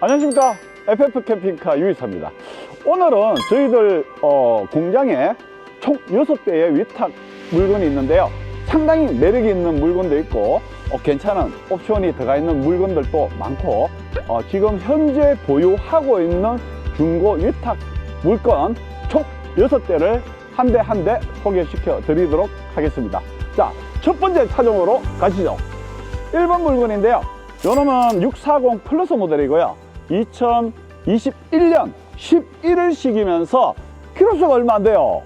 안녕하십니까. FF 캠핑카 유이사입니다. 오늘은 저희들 어, 공장에 총 6대의 위탁 물건이 있는데요. 상당히 매력이 있는 물건도 있고 어, 괜찮은 옵션이 들어가 있는 물건들도 많고 어, 지금 현재 보유하고 있는 중고 위탁 물건 총 6대를 한 대 한 대 소개시켜 드리도록 하겠습니다. 자 첫 번째 차종으로 가시죠. 1번 물건인데요. 요놈은 640 플러스 모델이고요. 2021년 11월식이면서 키로수가 얼마 안 돼요.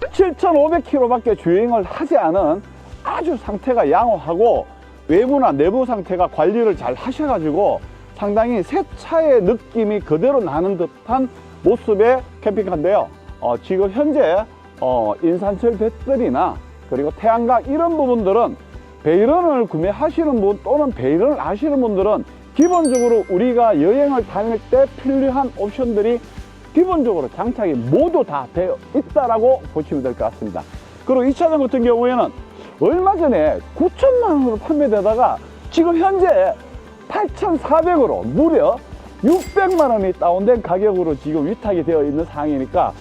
7,500km밖에 주행을 하지 않은 아주 상태가 양호하고 외부나 내부 상태가 관리를 잘 하셔가지고 상당히 새 차의 느낌이 그대로 나는 듯한 모습의 캠핑카인데요. 어, 지금 현재 어, 인산철 배터리나 그리고 태양광 이런 부분들은 베이런을 구매하시는 분 또는 베이런을 아시는 분들은 기본적으로 우리가 여행을 다닐 때 필요한 옵션들이 기본적으로 장착이 모두 다 되어 있다라고 보시면 될 것 같습니다. 그리고 이 차량 같은 경우에는 얼마 전에 9천만 원으로 판매되다가 지금 현재 8,400으로 무려 600만 원이 다운된 가격으로 지금 위탁이 되어 있는 상황이니까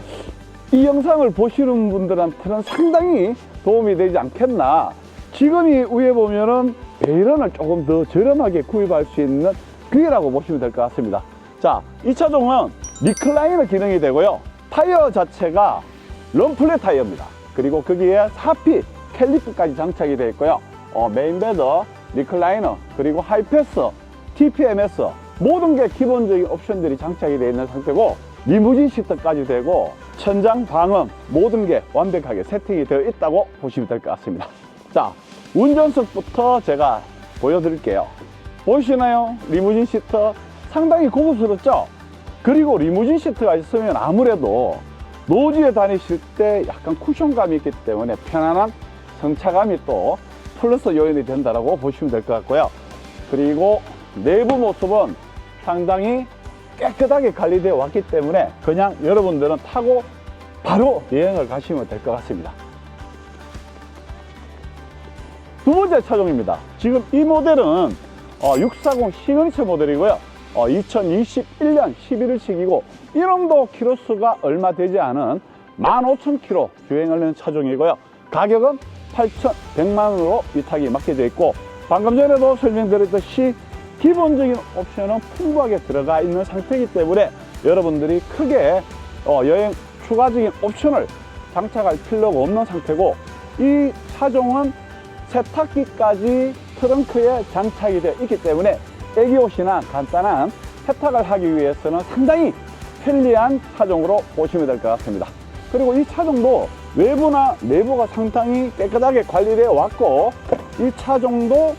이 영상을 보시는 분들한테는 상당히 도움이 되지 않겠나. 지금 이 위에 보면은 베이런을 조금 더 저렴하게 구입할 수 있는 기회라고 보시면 될 것 같습니다. 자, 이 차종은 리클라이너 기능이 되고요. 타이어 자체가 럼플렛 타이어입니다. 그리고 거기에 4P 캘리프까지 장착이 되어 있고요. 어, 메인베더, 리클라이너, 그리고 하이패스, TPMS 모든 게 기본적인 옵션들이 장착이 되어 있는 상태고 리무진 시트까지 되고 천장 방음 모든 게 완벽하게 세팅이 되어 있다고 보시면 될 것 같습니다. 자, 운전석부터 제가 보여드릴게요. 보이시나요? 리무진 시트 상당히 고급스럽죠? 그리고 리무진 시트가 있으면 아무래도 노지에 다니실 때 약간 쿠션감이 있기 때문에 편안한 승차감이 또 플러스 요인이 된다고 보시면 될 것 같고요. 그리고 내부 모습은 상당히 깨끗하게 관리되어 왔기 때문에 그냥 여러분들은 타고 바로 여행을 가시면 될 것 같습니다. 두 번째 차종입니다. 지금 이 모델은 640 시그니처 모델이고요. 2021년 11월식이고 이놈도 키로수가 얼마 되지 않은 15,000km 주행을 하는 차종이고요. 가격은 8,100만 원으로 위탁이 맡겨져 있고 방금 전에도 설명드렸듯이 기본적인 옵션은 풍부하게 들어가 있는 상태이기 때문에 여러분들이 크게 어, 여행 추가적인 옵션을 장착할 필요가 없는 상태고 이 차종은 세탁기까지 트렁크에 장착이 되어 있기 때문에 애기 옷이나 간단한 세탁을 하기 위해서는 상당히 편리한 차종으로 보시면 될 것 같습니다. 그리고 이 차종도 외부나 내부가 상당히 깨끗하게 관리되어 왔고 이 차종도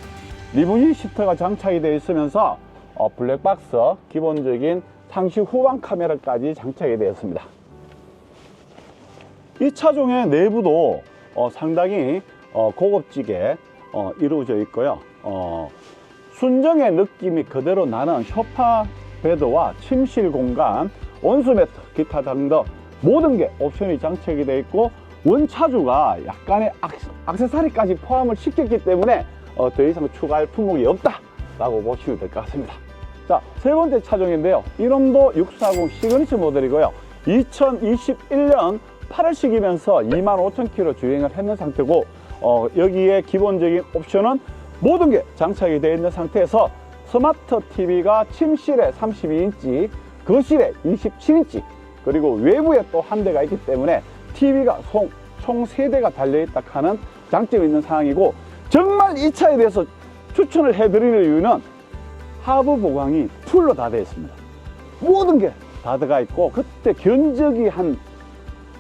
리무진 시트가 장착이 되어 있으면서 어, 블랙박스 기본적인 상시 후방 카메라까지 장착이 되었습니다. 이 차종의 내부도 어, 상당히 어, 고급지게 어, 이루어져 있고요. 어, 순정의 느낌이 그대로 나는 쇼파 베드와 침실 공간, 온수 매트, 기타 등등 모든 게 옵션이 장착이 되어 있고 원차주가 약간의 악, 세사리까지 포함을 시켰기 때문에 어, 더 이상 추가할 품목이 없다 라고 보시면 될 것 같습니다. 자, 세 번째 차종인데요. 이놈도 640 시그니처 모델이고요. 2021년 8월식이면서 25,000km 주행을 했는 상태고 어, 여기에 기본적인 옵션은 모든 게 장착이 되어 있는 상태에서 스마트 TV가 침실에 32인치, 거실에 27인치, 그리고 외부에 또 한 대가 있기 때문에 TV가 총, 총 3대가 달려있다 하는 장점이 있는 상황이고 정말 이 차에 대해서 추천을 해드리는 이유는 하부 보강이 풀로 다 되어 있습니다. 모든 게 다 들어가 있고 그때 견적이 한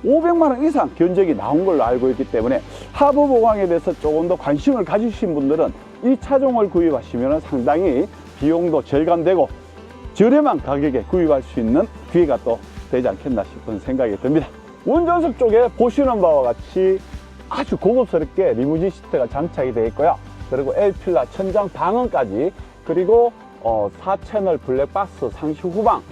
500만 원 이상 견적이 나온 걸로 알고 있기 때문에 하부 보강에 대해서 조금 더 관심을 가지신 분들은 이 차종을 구입하시면 상당히 비용도 절감되고 저렴한 가격에 구입할 수 있는 기회가 또 되지 않겠나 싶은 생각이 듭니다. 운전석 쪽에 보시는 바와 같이 아주 고급스럽게 리무진 시트가 장착이 되어 있고요. 그리고 L필라 천장 방음까지 그리고 어, 4채널 블랙박스 상시 후방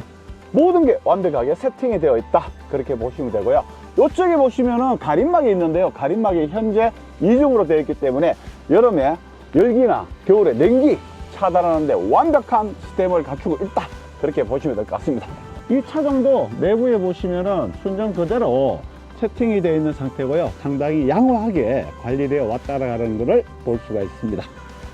모든 게 완벽하게 세팅이 되어 있다 그렇게 보시면 되고요 이쪽에 보시면은 가림막이 있는데요 가림막이 현재 이중으로 되어 있기 때문에 여름에 열기나 겨울에 냉기 차단하는데 완벽한 시스템을 갖추고 있다 그렇게 보시면 될 것 같습니다. 이 차종도 내부에 보시면은 순정 그대로 세팅이 되어 있는 상태고요. 상당히 양호하게 관리되어 왔다라는 것을 볼 수가 있습니다.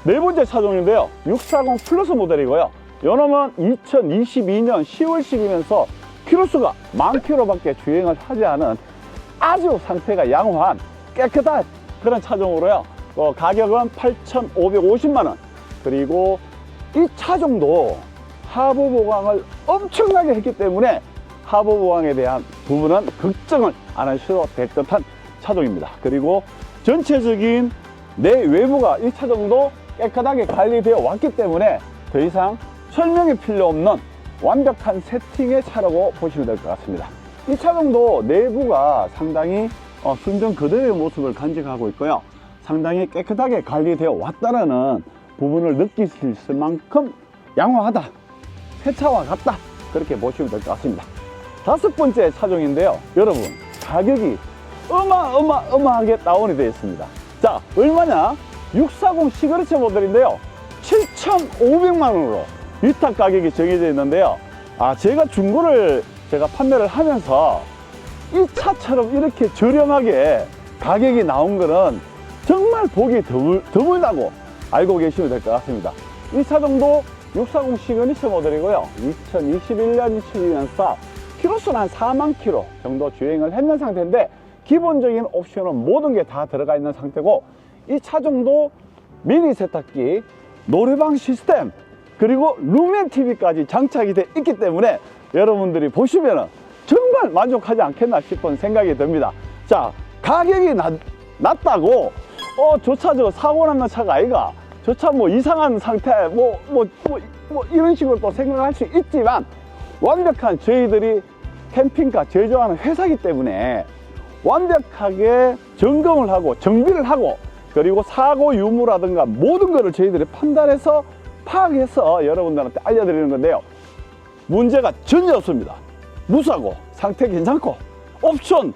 네 번째 차종인데요. 640 플러스 모델이고요. 요놈은 2022년 10월식이면서 키로수가 만 킬로밖에 주행을 하지 않은 아주 상태가 양호한 깨끗한 그런 차종으로요. 어, 가격은 8,550만 원. 그리고 이 차종도 하부 보강을 엄청나게 했기 때문에 하부 보강에 대한 부분은 걱정을 안 하셔도 될 듯한 차종입니다. 그리고 전체적인 내 외부가 이 차종도 깨끗하게 관리되어 왔기 때문에 더 이상 설명이 필요 없는 완벽한 세팅의 차라고 보시면 될 것 같습니다. 이 차종도 내부가 상당히 어, 순정 그대로의 모습을 간직하고 있고요. 상당히 깨끗하게 관리되어 왔다라는 부분을 느낄 수 있을 만큼 양호하다. 새 차와 같다. 그렇게 보시면 될 것 같습니다. 다섯 번째 차종인데요. 여러분, 가격이 어마어마어마하게 다운이 되어 있습니다. 자, 얼마냐? 640 시그니처 모델인데요. 7,500만 원으로 위탁 가격이 정해져 있는데요. 아, 제가 중고를 제가 판매를 하면서 이 차처럼 이렇게 저렴하게 가격이 나온 거는 정말 보기 드물, 드물다고 알고 계시면 될 것 같습니다. 이 차종도 640 시그니처 모델이고요. 2021년 22년사 키로수는 한 4만 킬로 정도 주행을 했는 상태인데 기본적인 옵션은 모든 게 다 들어가 있는 상태고 이 차종도 미니 세탁기, 노래방 시스템 그리고 루멘 TV까지 장착이 돼 있기 때문에 여러분들이 보시면 정말 만족하지 않겠나 싶은 생각이 듭니다. 자, 가격이 낮, 낮다고 어, 저 차 저 사고 났는 차가 아이가 저 차 뭐 이상한 상태 뭐, 뭐, 뭐, 뭐 이런 식으로 또 생각할 수 있지만 완벽한 저희들이 캠핑카 제조하는 회사이기 때문에 완벽하게 점검을 하고 정비를 하고 그리고 사고 유무라든가 모든 것을 저희들이 판단해서 파악해서 여러분들한테 알려드리는 건데요. 문제가 전혀 없습니다. 무사고 상태 괜찮고 옵션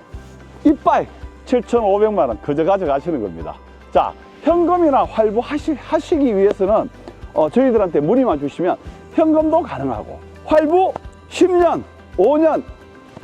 이빠이 7,500만 원 그저 가져가시는 겁니다. 자 현금이나 활부 하시, 하시기 위해서는 어, 저희들한테 문의만 주시면 현금도 가능하고 활부 10년 5년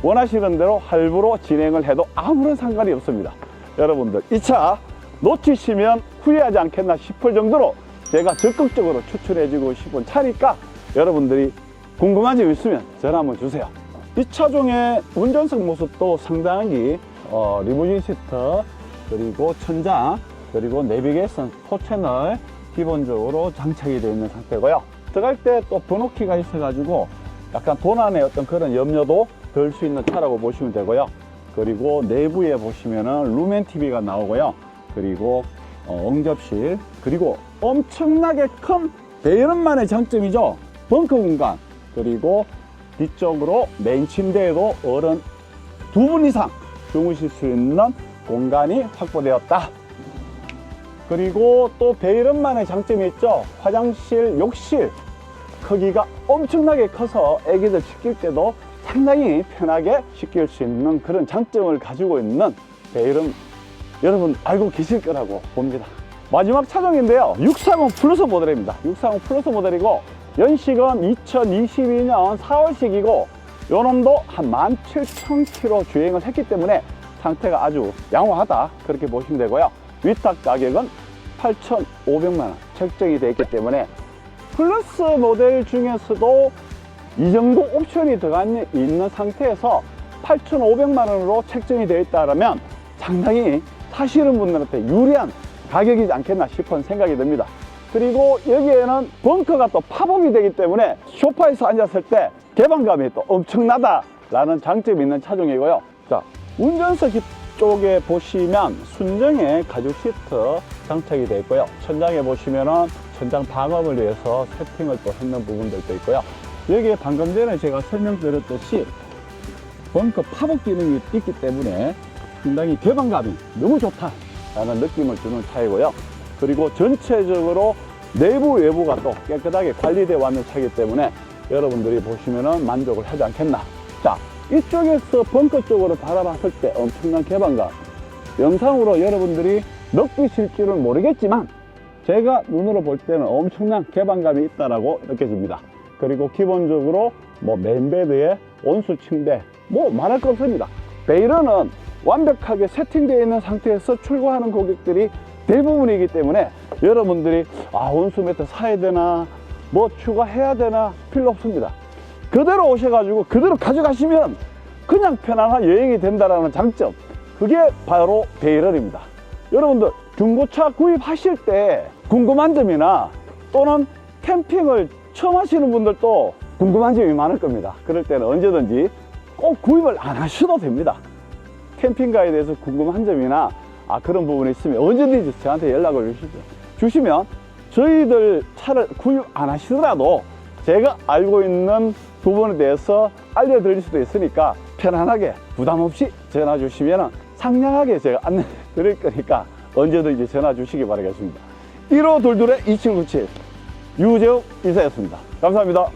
원하시는 대로 할부로 진행을 해도 아무런 상관이 없습니다. 여러분들 이 차 놓치시면 후회하지 않겠나 싶을 정도로 제가 적극적으로 추천해주고 싶은 차니까 여러분들이 궁금한 점 있으면 전화 한번 주세요. 이 차종의 운전석 모습도 상당히 어, 리무진 시트 그리고 천장 그리고 내비게이션 4채널 기본적으로 장착이 되어 있는 상태고요. 들어갈 때 또 번호키가 있어 가지고 약간 도난의 어떤 그런 염려도 덜 수 있는 차라고 보시면 되고요. 그리고 내부에 보시면은 루멘 TV가 나오고요. 그리고 어, 응접실 그리고 엄청나게 큰 대여름만의 장점이죠. 벙커 공간 그리고 뒤쪽으로 메인 침대에도 어른 두 분 이상 주무실 수 있는 공간이 확보되었다. 그리고 또 베이런만의 장점이 있죠. 화장실, 욕실 크기가 엄청나게 커서 애기들 씻길 때도 상당히 편하게 씻길 수 있는 그런 장점을 가지고 있는 베이런 여러분 알고 계실 거라고 봅니다. 마지막 차종인데요. 640 플러스 모델입니다. 640 플러스 모델이고 연식은 2022년 4월식이고 요놈도 한 17,000km 주행을 했기 때문에 상태가 아주 양호하다 그렇게 보시면 되고요. 위탁 가격은 8,500만 원 책정이 되어 있기 때문에 플러스 모델 중에서도 이 정도 옵션이 들어가 있는 상태에서 8,500만 원으로 책정이 되어 있다면 상당히 사시는 분들한테 유리한 가격이지 않겠나 싶은 생각이 듭니다. 그리고 여기에는 벙커가 또 팝업이 되기 때문에 소파에서 앉았을 때 개방감이 또 엄청나다라는 장점이 있는 차종이고요. 자, 운전석 쪽에 보시면 순정의 가죽 시트 장착이 되어 있고요. 천장에 보시면은 천장 방음을 위해서 세팅을 또 했는 부분들도 있고요. 여기에 방금 전에 제가 설명드렸듯이 벙커 팝업 기능이 있기 때문에 상당히 개방감이 너무 좋다라는 느낌을 주는 차이고요. 그리고 전체적으로 내부 외부가 또 깨끗하게 관리되어 왔는 차이기 때문에 여러분들이 보시면은 만족을 하지 않겠나. 자, 이쪽에서 벙커 쪽으로 바라봤을 때 엄청난 개방감. 영상으로 여러분들이 느끼실 줄은 모르겠지만 제가 눈으로 볼 때는 엄청난 개방감이 있다라고 느껴집니다. 그리고 기본적으로 뭐 맨베드에 온수 침대 뭐 말할 거 없습니다. 베이러는 완벽하게 세팅되어 있는 상태에서 출고하는 고객들이 대부분이기 때문에 여러분들이 아 온수 매트 사야 되나 뭐 추가해야 되나 필요 없습니다. 그대로 오셔가지고 그대로 가져가시면 그냥 편안한 여행이 된다라는 장점 그게 바로 베이럴입니다. 여러분들 중고차 구입하실 때 궁금한 점이나 또는 캠핑을 처음 하시는 분들도 궁금한 점이 많을 겁니다. 그럴 때는 언제든지 꼭 구입을 안 하셔도 됩니다. 캠핑카에 대해서 궁금한 점이나 아, 그런 부분이 있으면 언제든지 저한테 연락을 주시죠. 주시면 저희들 차를 구입 안 하시더라도 제가 알고 있는 부분에 대해서 알려드릴 수도 있으니까 편안하게 부담 없이 전화 주시면 상냥하게 제가 안내 드릴 거니까 언제든지 전화 주시기 바라겠습니다. 1호 돌돌의 2797 유재욱 이사였습니다. 감사합니다.